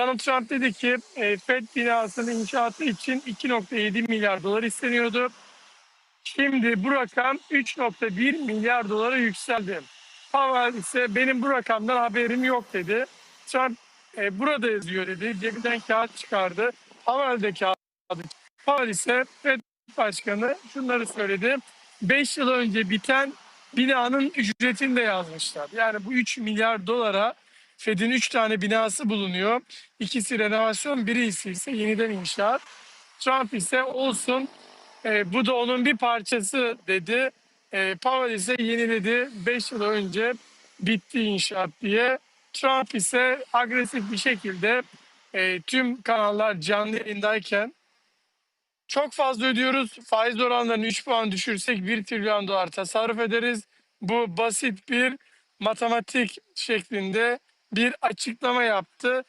Donald Trump dedi ki e, FED binasının inşaatı için 2.7 milyar dolar isteniyordu. Şimdi bu rakam 3.1 milyar dolara yükseldi. Powell ise benim bu rakamdan haberim yok dedi. Trump e, burada yazıyor dedi. Cebinden kağıt çıkardı. Powell de kağıdı. Powell ise FED Başkanı şunları söyledi. 5 yıl önce biten binanın ücretini de yazmışlar. Yani bu 3 milyar dolara Fed'in 3 tane binası bulunuyor. İkisi renovasyon, biri ise yeniden inşaat. Trump ise olsun e, bu da onun bir parçası dedi. E, Powell ise yeniledi 5 yıl önce bitti inşaat diye. Trump ise agresif bir şekilde e, tüm kanallar canlı yayındayken çok fazla ödüyoruz. Faiz oranlarını 3 puan düşürsek 1 trilyon dolar tasarruf ederiz. Bu basit bir matematik şeklinde bir açıklama yaptı.